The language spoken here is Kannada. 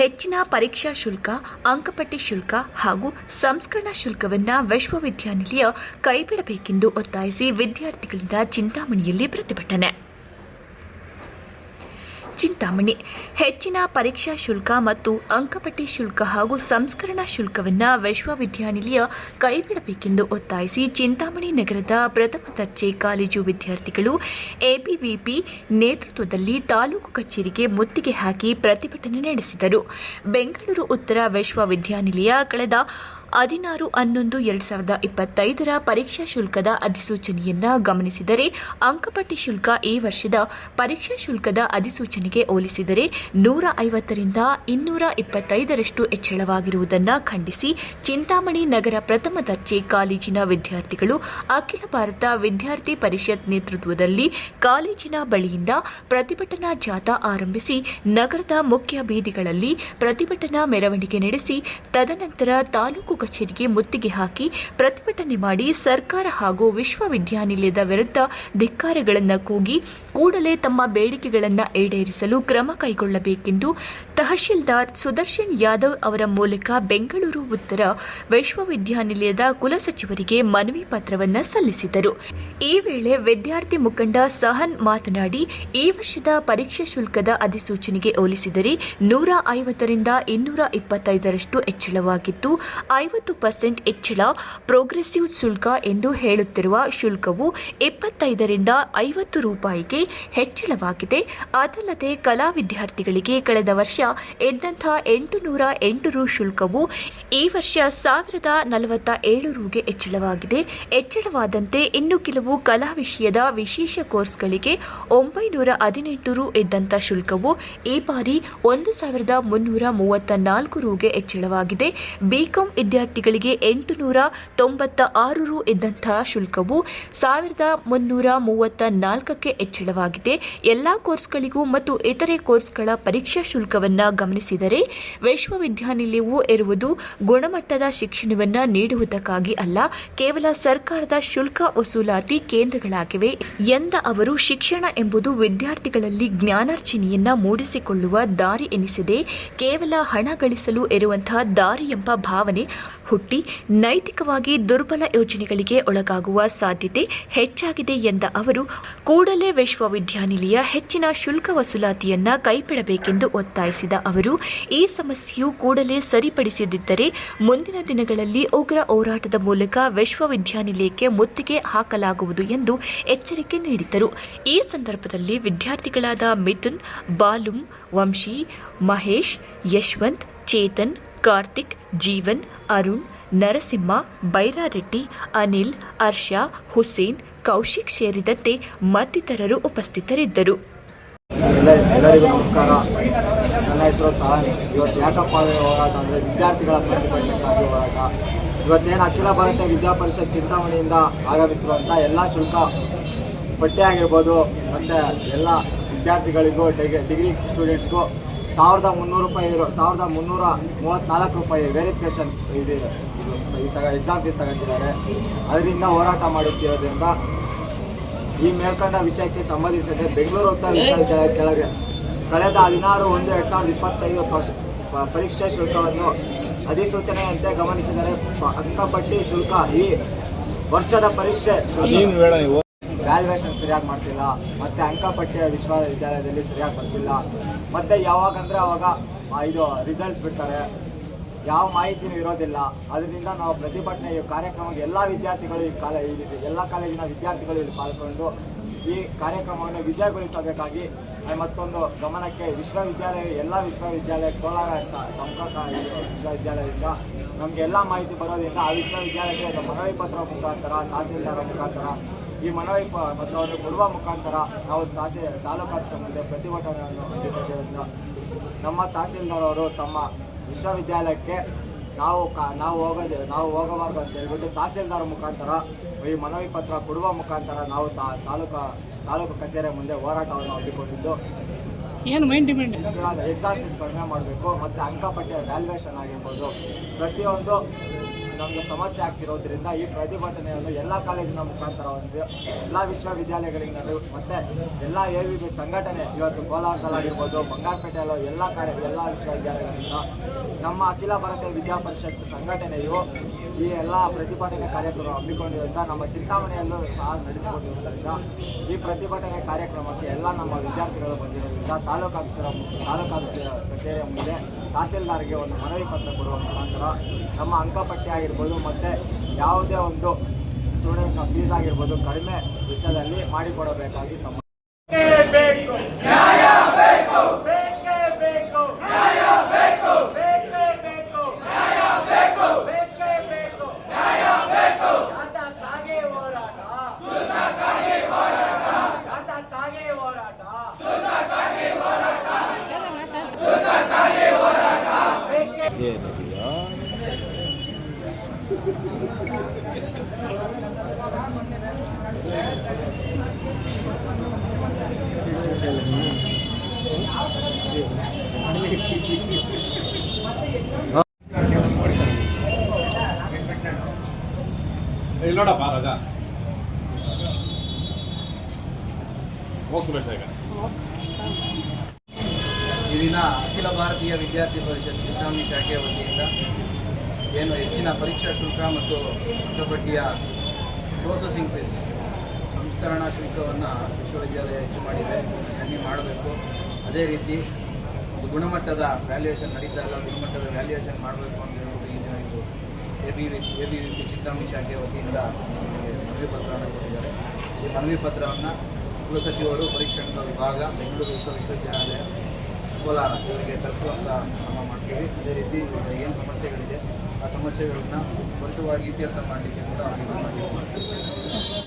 ಹೆಚ್ಚಿನ ಪರೀಕ್ಷಾ ಶುಲ್ಕ ಅಂಕಪಟ್ಟಿ ಶುಲ್ಕ ಹಾಗೂ ಸಂಸ್ಕರಣಾ ಶುಲ್ಕವನ್ನು ವಿಶ್ವವಿದ್ಯಾನಿಲಯ ಕೈಬಿಡಬೇಕೆಂದು ಒತ್ತಾಯಿಸಿ ವಿದ್ಯಾರ್ಥಿಗಳಿಂದ ಚಿಂತಾಮಣಿಯಲ್ಲಿ ಪ್ರತಿಭಟನೆ. ಚಿಂತಾಮಣಿ. ಹೆಚ್ಚಿನ ಪರೀಕ್ಷಾ ಶುಲ್ಕ ಮತ್ತು ಅಂಕಪಟ್ಟಿ ಶುಲ್ಕ ಹಾಗೂ ಸಂಸ್ಕರಣಾ ಶುಲ್ಕವನ್ನು ವಿಶ್ವವಿದ್ಯಾನಿಲಯ ಕೈಬಿಡಬೇಕೆಂದು ಒತ್ತಾಯಿಸಿ ಚಿಂತಾಮಣಿ ನಗರದ ಪ್ರಥಮ ದರ್ಜೆ ಕಾಲೇಜು ವಿದ್ಯಾರ್ಥಿಗಳು ಎಬಿವಿಪಿ ನೇತೃತ್ವದಲ್ಲಿ ತಾಲೂಕು ಕಚೇರಿಗೆ ಮುತ್ತಿಗೆ ಹಾಕಿ ಪ್ರತಿಭಟನೆ ನಡೆಸಿದರು. ಬೆಂಗಳೂರು ಉತ್ತರ ವಿಶ್ವವಿದ್ಯಾನಿಲಯ ಕಳೆದ ಹದಿನಾರು ಹನ್ನೊಂದು ಎರಡು ಸಾವಿರದ ಇಪ್ಪತ್ತೈದರ ಪರೀಕ್ಷಾ ಶುಲ್ಕದ ಅಧಿಸೂಚನೆಯನ್ನ ಗಮನಿಸಿದರೆ, ಅಂಕಪಟ್ಟಿ ಶುಲ್ಕ ಈ ವರ್ಷದ ಪರೀಕ್ಷಾ ಶುಲ್ಕದ ಅಧಿಸೂಚನೆಗೆ ಹೋಲಿಸಿದರೆ ನೂರ ಐವತ್ತರಿಂದ ಇನ್ನೂರ ಇಪ್ಪತ್ತೈದರಷ್ಟು ಹೆಚ್ಚಳವಾಗಿರುವುದನ್ನು ಖಂಡಿಸಿ, ಚಿಂತಾಮಣಿ ನಗರ ಪ್ರಥಮ ದರ್ಜೆ ಕಾಲೇಜಿನ ವಿದ್ಯಾರ್ಥಿಗಳು ಅಖಿಲ ಭಾರತ ವಿದ್ಯಾರ್ಥಿ ಪರಿಷತ್ ನೇತೃತ್ವದಲ್ಲಿ ಕಾಲೇಜಿನ ಬಳಿಯಿಂದ ಪ್ರತಿಭಟನಾ ಜಾಥಾ ಆರಂಭಿಸಿ, ನಗರದ ಮುಖ್ಯ ಬೀದಿಗಳಲ್ಲಿ ಪ್ರತಿಭಟನಾ ಮೆರವಣಿಗೆ ನಡೆಸಿ, ತದನಂತರ ತಾಲೂಕು ಕಚೇರಿಗೆ ಮುತ್ತಿಗೆ ಹಾಕಿ ಪ್ರತಿಭಟನೆ ಮಾಡಿ ಸರ್ಕಾರ ಹಾಗೂ ವಿಶ್ವವಿದ್ಯಾನಿಲಯದ ವಿರುದ್ಧ ಧಿಕ್ಕಾರಗಳನ್ನು ಕೂಗಿ ಕೂಡಲೇ ತಮ್ಮ ಬೇಡಿಕೆಗಳನ್ನು ಈಡೇರಿಸಲು ಕ್ರಮ ಕೈಗೊಳ್ಳಬೇಕೆಂದು ತಹಶೀಲ್ದಾರ್ ಸುದರ್ಶನ್ ಯಾದವ್ ಅವರ ಮೂಲಕ ಬೆಂಗಳೂರು ಉತ್ತರ ವಿಶ್ವವಿದ್ಯಾನಿಲಯದ ಕುಲಸಚಿವರಿಗೆ ಮನವಿ ಪತ್ರವನ್ನು ಸಲ್ಲಿಸಿದರು. ಈ ವೇಳೆ ವಿದ್ಯಾರ್ಥಿ ಮುಖಂಡ ಸಹನ್ ಮಾತನಾಡಿ, ಈ ವರ್ಷದ ಪರೀಕ್ಷಾ ಶುಲ್ಕದ ಅಧಿಸೂಚನೆಗೆ ಹೋಲಿಸಿದರೆ ನೂರ ಐವತ್ತರಿಂದ ಇನ್ನೂರ ಇಪ್ಪತ್ತೈದರಷ್ಟು ಹೆಚ್ಚಳವಾಗಿದ್ದು ಐವತ್ತು ಪರ್ಸೆಂಟ್ ಹೆಚ್ಚಳ ಪ್ರೋಗ್ರೆಸಿವ್ ಶುಲ್ಕ ಎಂದು ಹೇಳುತ್ತಿರುವ ಶುಲ್ಕವು ಎಪ್ಪತ್ತೈದರಿಂದ ಐವತ್ತು ರೂಪಾಯಿಗೆ ಹೆಚ್ಚಳವಾಗಿದೆ. ಅದಲ್ಲದೆ ಕಲಾ ವಿದ್ಯಾರ್ಥಿಗಳಿಗೆ ಕಳೆದ ವರ್ಷ ಇದ್ದಂಥ ಎಂಟು ನೂರ ಎಂಟು ರು ಶುಲ್ಕವು ಈ ವರ್ಷ ಸಾವಿರದ ನಲವತ್ತ ಏಳು ರುಗೆ ಹೆಚ್ಚಳವಾಗಿದೆ. ಹೆಚ್ಚಳವಾದಂತೆ ಇನ್ನು ಕೆಲವು ಕಲಾ ವಿಷಯದ ವಿಶೇಷ ಕೋರ್ಸ್ಗಳಿಗೆ ಒಂಬೈನೂರ ಹದಿನೆಂಟು ರು ಇದ್ದಂಥ ಶುಲ್ಕವು ಈ ಬಾರಿ ಒಂದು ಸಾವಿರದ ಮುನ್ನೂರ ಮೂವತ್ತ ನಾಲ್ಕು ರುಗೆ ಹೆಚ್ಚಳವಾಗಿದೆ. ಬಿಕಾಂ ವಿದ್ಯಾರ್ಥಿಗಳಿಗೆ ಎಂಟು ನೂರ ತೊಂಬತ್ತ ಆರು ರು ಇದ್ದಂತಹ ಶುಲ್ಕವು ಸಾವಿರದ ಮುನ್ನೂರ ಮೂವತ್ತ ನಾಲ್ಕಕ್ಕೆ ಹೆಚ್ಚಳವಾಗಿದೆ. ಎಲ್ಲಾ ಕೋರ್ಸ್ಗಳಿಗೂ ಮತ್ತು ಇತರೆ ಕೋರ್ಸ್ಗಳ ಪರೀಕ್ಷಾ ಶುಲ್ಕವನ್ನು ಗಮನಿಸಿದರೆ ವಿಶ್ವವಿದ್ಯಾನಿಲಯವು ಇರುವುದು ಗುಣಮಟ್ಟದ ಶಿಕ್ಷಣವನ್ನು ನೀಡುವುದಕ್ಕಾಗಿ ಅಲ್ಲ, ಕೇವಲ ಸರ್ಕಾರದ ಶುಲ್ಕ ವಸೂಲಾತಿ ಕೇಂದ್ರಗಳಾಗಿವೆ ಎಂದ ಅವರು ಶಿಕ್ಷಣ ಎಂಬುದು ವಿದ್ಯಾರ್ಥಿಗಳಲ್ಲಿ ಜ್ಞಾನಾರ್ಜನೆಯನ್ನ ಮೂಡಿಸಿಕೊಳ್ಳುವ ದಾರಿ ಎನಿಸಿದೆ. ಕೇವಲ ಹಣ ಗಳಿಸಲು ಇರುವಂತಹ ದಾರಿ ಎಂಬ ಭಾವನೆ ಹುಟ್ಟಿ ನೈತಿಕವಾಗಿ ದುರ್ಬಲ ಯೋಜನೆಗಳಿಗೆ ಒಳಗಾಗುವ ಸಾಧ್ಯತೆ ಹೆಚ್ಚಾಗಿದೆ ಎಂದ ಅವರು, ಕೂಡಲೇ ವಿಶ್ವವಿದ್ಯಾನಿಲಯ ಹೆಚ್ಚಿನ ಶುಲ್ಕ ವಸೂಲಾತಿಯನ್ನ ಕೈಬಿಡಬೇಕೆಂದು ಒತ್ತಾಯಿಸಿದ ಅವರು, ಈ ಸಮಸ್ಯೆಯು ಕೂಡಲೇ ಸರಿಪಡಿಸದಿದ್ದರೆ ಮುಂದಿನ ದಿನಗಳಲ್ಲಿ ಉಗ್ರ ಹೋರಾಟದ ಮೂಲಕ ವಿಶ್ವವಿದ್ಯಾನಿಲಯಕ್ಕೆ ಮುತ್ತಿಗೆ ಹಾಕಲಾಗುವುದು ಎಂದು ಎಚ್ಚರಿಕೆ ನೀಡಿದರು ಈ ಸಂದರ್ಭದಲ್ಲಿ ವಿದ್ಯಾರ್ಥಿಗಳಾದ ಮಿಥುನ್ ಬಾಲುಂ ವಂಶಿ, ಮಹೇಶ್, ಯಶವಂತ್, ಚೇತನ್ ಕಾರ್ತಿಕ್, ಜೀವನ್, ಅರುಣ್, ನರಸಿಂಹ ಬೈರಾರೆಡ್ಡಿ ಅನಿಲ್, ಹರ್ಷ, ಹುಸೇನ್, ಕೌಶಿಕ್ ಸೇರಿದಂತೆ ಮತ್ತಿತರರು ಉಪಸ್ಥಿತರಿದ್ದರು. ಎಲ್ಲರಿಗೂ ನಮಸ್ಕಾರ. ನನ್ನ ಹೆಸರು ಸಹನ್. ಇವತ್ತು ಯಾಕಪ್ಪ ಹೋರಾಟ ಅಂದರೆ ವಿದ್ಯಾರ್ಥಿಗಳ ಪ್ರತಿಭಟನೆಗಾಗಿ ಹೋರಾಟ. ಇವತ್ತೇನು ಅಖಿಲ ಭಾರತ ವಿದ್ಯಾಪರಿಷತ್ ಚಿಂತಾಮಣಿಯಿಂದ ಆಗಮಿಸಿರುವಂಥ ಎಲ್ಲ ಶುಲ್ಕ ಪಠ್ಯ ಆಗಿರ್ಬೋದು, ಮತ್ತು ಎಲ್ಲ ವಿದ್ಯಾರ್ಥಿಗಳಿಗೂ ಡಿಗ್ರಿ ಸ್ಟೂಡೆಂಟ್ಸ್ಗೂ ಸಾವಿರದ ಮುನ್ನೂರು ರೂಪಾಯಿ ಇರೋ, ಸಾವಿರದ ಮುನ್ನೂರ ಮೂವತ್ತ್ನಾಲ್ಕು ರೂಪಾಯಿ ವೆರಿಫಿಕೇಶನ್ ಇದು ತಗ ಎಕ್ಸಾಮ್ ಫೀಸ್ ತಗೊಂಡಿದ್ದಾರೆ. ಅದರಿಂದ ಹೋರಾಟ ಮಾಡುತ್ತಿರೋದ್ರಿಂದ ಈ ಮೇಲ್ಕಂಡ ವಿಷಯಕ್ಕೆ ಸಂಬಂಧಿಸಿದಂತೆ ಬೆಂಗಳೂರು ಉತ್ತರ ವಿಶ್ವವಿದ್ಯಾಲಯ ಕೆಳಗೆ ಕಳೆದ ಹದಿನಾರು ಒಂದು ಎರಡು ಸಾವಿರದ ಇಪ್ಪತ್ತೈದು ಪರೀಕ್ಷೆ ಶುಲ್ಕವನ್ನು ಅಧಿಸೂಚನೆಯಂತೆ ಗಮನಿಸಿದರೆ ಅಂಕಪಟ್ಟಿ ಶುಲ್ಕ ಈ ವರ್ಷದ ಪರೀಕ್ಷೆ ವ್ಯಾಲ್ಯೂಯೇಷನ್ ಸರಿಯಾಗಿ ಮಾಡ್ತಿಲ್ಲ, ಮತ್ತು ಅಂಕಪಟ್ಟಿಯ ವಿಶ್ವವಿದ್ಯಾಲಯದಲ್ಲಿ ಸರಿಯಾಗಿ ಬರ್ತಿಲ್ಲ. ಮತ್ತು ಯಾವಾಗಂದರೆ ಅವಾಗ ಇದು ರಿಸಲ್ಟ್ಸ್ ಬಿಡ್ತಾರೆ. ಯಾವ ಮಾಹಿತಿನೂ ಇರೋದಿಲ್ಲ. ಅದರಿಂದ ನಾವು ಪ್ರತಿಭಟನೆ, ಈ ಕಾರ್ಯಕ್ರಮಕ್ಕೆ ಎಲ್ಲ ವಿದ್ಯಾರ್ಥಿಗಳು ಈ ಕಾಲೇ ಎಲ್ಲ ಕಾಲೇಜಿನ ವಿದ್ಯಾರ್ಥಿಗಳು ಇಲ್ಲಿ ಪಾಲ್ಗೊಂಡು ಈ ಕಾರ್ಯಕ್ರಮವನ್ನು ವಿಜಯಗೊಳಿಸಬೇಕಾಗಿ ಮತ್ತೊಂದು ಗಮನಕ್ಕೆ ವಿಶ್ವವಿದ್ಯಾಲಯ, ಎಲ್ಲ ವಿಶ್ವವಿದ್ಯಾಲಯ, ಕೋಲಾರ ಅಂತ ಪ್ರಮುಖ ಕಾ- ವಿಶ್ವವಿದ್ಯಾಲಯದಿಂದ ನಮಗೆ ಎಲ್ಲ ಮಾಹಿತಿ ಬರೋದ್ರಿಂದ ಆ ವಿಶ್ವವಿದ್ಯಾಲಯಕ್ಕೆ ಮನವಿ ಪತ್ರ ಮುಖಾಂತರ, ತಹಸೀಲ್ದಾರ ಮುಖಾಂತರ ಈ ಮನವಿ ಪತ್ರವನ್ನು ಕೊಡುವ ಮುಖಾಂತರ ನಾವು ತಾಸೆ ತಾಲೂಕು ಆಫೀಸ್ ಮುಂದೆ ಪ್ರತಿಭಟನೆಯನ್ನು ಹಮ್ಮಿಕೊಂಡಿರೋದ್ರಿಂದ ನಮ್ಮ ತಹಸೀಲ್ದಾರ್ ಅವರು ತಮ್ಮ ವಿಶ್ವವಿದ್ಯಾಲಯಕ್ಕೆ ನಾವು ಕಾ ನಾವು ಹೋಗೋದು ನಾವು ಹೋಗಬಾರ್ದು ಅಂತ ಹೇಳ್ಬಿಟ್ಟು ತಹಸೀಲ್ದಾರ್ ಮುಖಾಂತರ ಈ ಮನವಿ ಪತ್ರ ಕೊಡುವ ಮುಖಾಂತರ ನಾವು ತಾ ತಾಲೂಕು ತಾಲೂಕು ಕಚೇರಿ ಮುಂದೆ ಹೋರಾಟವನ್ನು ಹಮ್ಮಿಕೊಂಡಿದ್ದು. ಏನು ಮೈನ್ ಡಿಮ್ಯಾಂಡ್ ಎಕ್ಸಾಮ್ ಫೀಸ್ ಕಡಿಮೆ ಮಾಡಬೇಕು ಮತ್ತು ಅಂಕಪಟ್ಟಿಯ ವ್ಯಾಲ್ಯೂಯೇಷನ್ ಆಗಿರ್ಬೋದು. ಪ್ರತಿಯೊಂದು ನಮಗೆ ಸಮಸ್ಯೆ ಆಗ್ತಿರೋದ್ರಿಂದ ಈ ಪ್ರತಿಭಟನೆಯನ್ನು ಎಲ್ಲ ಕಾಲೇಜಿನ ಮುಖಾಂತರ ಒಂದು ಎಲ್ಲ ವಿಶ್ವವಿದ್ಯಾಲಯಗಳಿಂದಲೂ ಮತ್ತೆ ಎಲ್ಲ ಎ ವಿ ಬಿ ಸಂಘಟನೆ ಇವತ್ತು ಕೋಲಾರದಲ್ಲಾಗಿರ್ಬೋದು, ಬಂಗಾರಪೇಟೆಯಲ್ಲೋ ಎಲ್ಲ ಕಾರ್ಯ ಎಲ್ಲ ವಿಶ್ವವಿದ್ಯಾಲಯಗಳಿಂದ ನಮ್ಮ ಅಖಿಲ ಭಾರತೀಯ ವಿದ್ಯಾಪರಿಷತ್ ಸಂಘಟನೆಯು ಈ ಎಲ್ಲ ಪ್ರತಿಭಟನೆ ಕಾರ್ಯಕ್ರಮ ಹಮ್ಮಿಕೊಂಡಿರುವುದರಿಂದ ನಮ್ಮ ಚಿಂತಾಮಣಿಯಲ್ಲೂ ಸಹ ನಡೆಸಿಕೊಂಡಿರುವುದರಿಂದ ಈ ಪ್ರತಿಭಟನೆ ಕಾರ್ಯಕ್ರಮಕ್ಕೆ ಎಲ್ಲ ನಮ್ಮ ವಿದ್ಯಾರ್ಥಿಗಳು ಬಂದಿರೋದ್ರಿಂದ ತಾಲೂಕು ಆಫೀಸರ ತಾಲೂಕು ಆಫೀಸರ ಕಚೇರಿಯ ಮುಂದೆ ತಹಸೀಲ್ದಾರ್ಗೆ ಒಂದು ಮನವಿ ಪತ್ರ ಕೊಡುವ ಮುಖಾಂತರ ನಮ್ಮ ಅಂಕಪಟ್ಟಿ ಆಗಿರ್ಬೋದು ಮತ್ತು ಯಾವುದೇ ಒಂದು ಸ್ಟೂಡೆಂಟ್ನ ಫೀಸ್ ಆಗಿರ್ಬೋದು ಕಡಿಮೆ ವೆಚ್ಚದಲ್ಲಿ ಮಾಡಿಕೊಡಬೇಕಾಗಿ ತಮ್ಮ ಬೇಕು ನ್ಯಾಯ ಬೇಕು ಬೇಕೇ ಬೇಕು ನ್ಯಾಯ ಬೇಕು ಬೇಕೇ ಬೇಕು ನ್ಯಾಯ ಬೇಕು ಬೇಕೇ ಬೇಕು ನ್ಯಾಯ ಬೇಕು ಯಾತಕ್ಕಾಗಿ ಹೋರಾಟ ಸುಳ್ಳಕ್ಕಾಗಿ ಹೋರಾಟ ಯಾತಕ್ಕಾಗಿ ಹೋರಾಟ ಸುಳ್ಳಕ್ಕಾಗಿ ಹೋರಾಟ ಸುಳ್ಳಕ್ಕಾಗಿ ಹೋರಾಟ ಬೇಕೇ ಇಲ್ಲಿ ನೋಡಪ್ಪ ರಾಜ. ಹೋಗ್ ಸುಮೇಶ್ ಈಗ. ಅಖಿಲ ಭಾರತೀಯ ವಿದ್ಯಾರ್ಥಿ ಪರಿಷತ್ ಚಿಂತಾಮಣಿ ಶಾಖೆಯ ವತಿಯಿಂದ ಏನು ಹೆಚ್ಚಿನ ಪರೀಕ್ಷಾ ಶುಲ್ಕ ಮತ್ತು ಅಂಕಪಟ್ಟಿಯ ಪ್ರೋಸೆಸಿಂಗ್ ಫೀಸ್ ಸಂಸ್ಕರಣಾ ಶುಲ್ಕವನ್ನು ವಿಶ್ವವಿದ್ಯಾಲಯ ಹೆಚ್ಚು ಮಾಡಿದೆ. ಕಮ್ಮಿ ಮಾಡಬೇಕು. ಅದೇ ರೀತಿ ಒಂದು ಗುಣಮಟ್ಟದ ವ್ಯಾಲ್ಯೂಯೇಷನ್ ನಡೀತಾ ಗುಣಮಟ್ಟದ ವ್ಯಾಲ್ಯೂಯೇಷನ್ ಮಾಡಬೇಕು ಅಂತ ಹೇಳ್ಬಿಟ್ಟು ದಿನ ಇದು A B V A B V P Chintamani ಶಾಖೆ ವತಿಯಿಂದ ಮನವಿ ಪತ್ರವನ್ನು ಕೊಟ್ಟಿದ್ದಾರೆ. ಈ ಮನವಿ ಪತ್ರವನ್ನು ಕುಲಸಚಿವರು ಪರೀಕ್ಷಾಂಗ ವಿಭಾಗ, ಬೆಂಗಳೂರು ವಿಶ್ವ ವಿಶ್ವವಿದ್ಯಾಲಯ, ಕೋಲಾರ ಇವರಿಗೆ ತಲುಪುವಂಥ ಕ್ರಮ ಮಾಡ್ತೀವಿ. ಅದೇ ರೀತಿ ಏನು ಸಮಸ್ಯೆಗಳಿದೆ? ಆ ಸಮಸ್ಯೆಗಳನ್ನು ತ್ವರಿತವಾಗಿ ಇತ್ಯರ್ಥ ಮಾಡಲಿಕ್ಕೆ ಕೂಡ